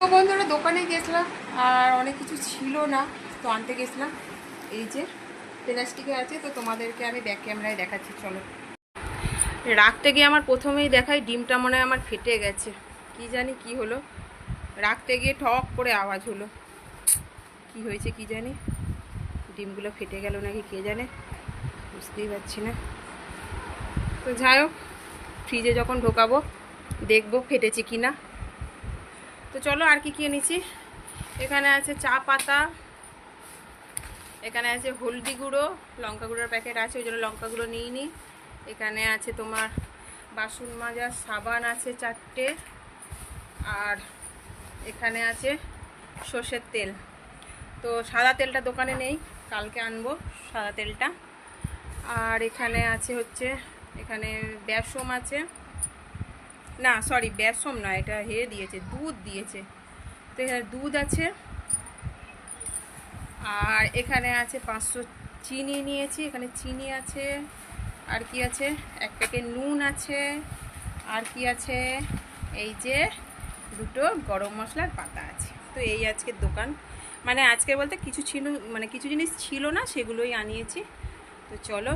তো বন্ধুরা দোকানে গেছিলাম আর অনেক কিছু ছিল না, তো আনতে গেছিলাম। এই যে প্লাস্টিকে আছে, তো তোমাদেরকে আমি ব্যাক ক্যামেরায় দেখাচ্ছি, চলো। রাখতে গিয়ে আমার প্রথমেই দেখাই, ডিমটা মনে হয় আমার ফেটে গেছে। কি জানি কি হলো। রাখতে গিয়ে ঠক করে আওয়াজ হলো। কি হয়েছে কি জানি? ডিমগুলো ফেটে গেল নাকি কে জানে? বুঝতেই পারছি না। তো যাই হোক ফ্রিজে যখন ঢোকাবো, দেখব ফেটেছে কি না তো চলো আর কি কি এনেছি? এখানে আছে চা পাতা, এখানে আছে হলদি গুঁড়ো, লঙ্কা গুঁড়োর প্যাকেট আছে, ওই জন্য লঙ্কা গুঁড়ো নিইনি। এখানে আছে তোমার বাসন মাজার সাবান আছে চারটে, আর এখানে আছে সর্ষের তেল। তো সাদা তেলটা দোকানে নেই, কালকে আনব সাদা তেলটা। আর এখানে আছে হচ্ছে, এখানে বেসম আছে। না সরি বেসম না এটা হে দিয়েছে, দুধ দিয়েছে। তো এখানে দুধ আছে। আর এখানে আছে পাঁচশো চিনি নিয়েছি, এখানে চিনি আছে, আর কি আছে? এক প্যাকেট নুন আছে, আর কি আছে? এই যে দুটো গরম মশলার পাতা আছে। তো এই আজকের দোকান। মানে আজকে বলতে কিছু ছিল মানে কিছু জিনিস ছিল না, সেগুলোই আনিয়েছি। তো চলো